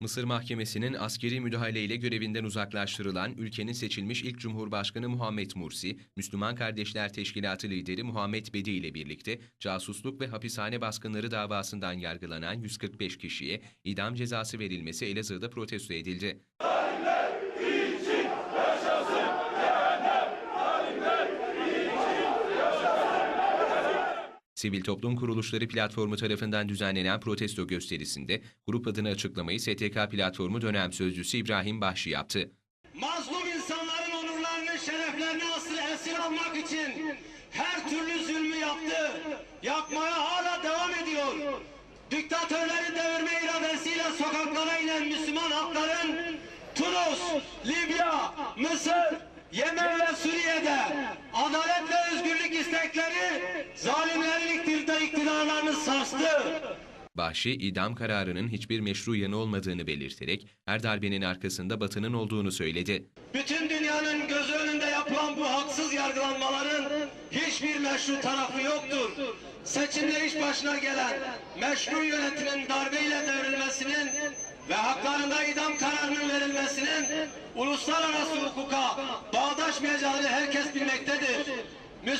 Mısır Mahkemesi'nin askeri müdahaleyle görevinden uzaklaştırılan ülkenin seçilmiş ilk Cumhurbaşkanı Muhammed Mursi, Müslüman Kardeşler Teşkilatı lideri Muhammed Bedi ile birlikte casusluk ve hapishane baskınları davasından yargılanan 145 kişiye idam cezası verilmesi Elazığ'da protesto edildi. Sivil toplum kuruluşları platformu tarafından düzenlenen protesto gösterisinde grup adına açıklamayı STK platformu dönem sözcüsü İbrahim Bahşi yaptı. Mazlum insanların onurlarını, şereflerini asıl esir almak için her türlü zulmü yaptı. Yapmaya hala devam ediyor. Diktatörleri devirme iradesiyle sokaklara inen Müslüman halkların Tunus, Libya, Mısır, Yemen ve Suriye'de adalet ve özgürlük istekleri iktidar- iktidarlarını sarstı. Bahşi, idam kararının hiçbir meşru yanı olmadığını belirterek her darbenin arkasında Batı'nın olduğunu söyledi. Bütün dünyanın gözü önünde yapılan bu haksız yargılanmaların hiçbir meşru tarafı yoktur. Seçimde iş başına gelen meşru yönetimin darbeyle devrilmesinin ve haklarında idam kararının verilmesinin uluslararası hukuka bağdaşmayacağını herkes bilmektedir.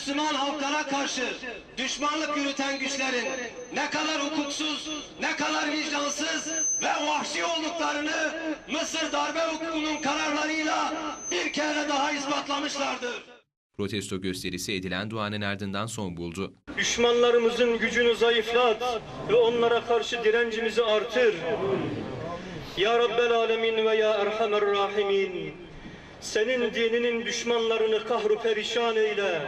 Müslüman halklara karşı düşmanlık yürüten güçlerin ne kadar hukuksuz, ne kadar vicdansız ve vahşi olduklarını Mısır darbe hukukunun kararlarıyla bir kere daha ispatlamışlardır. Protesto gösterisi edilen duanın ardından son buldu. Düşmanlarımızın gücünü zayıflat ve onlara karşı direncimizi artır. Ya Rabbel Alemin ve Ya Erhamer Rahimin. Senin dininin düşmanlarını kahru perişan eyle.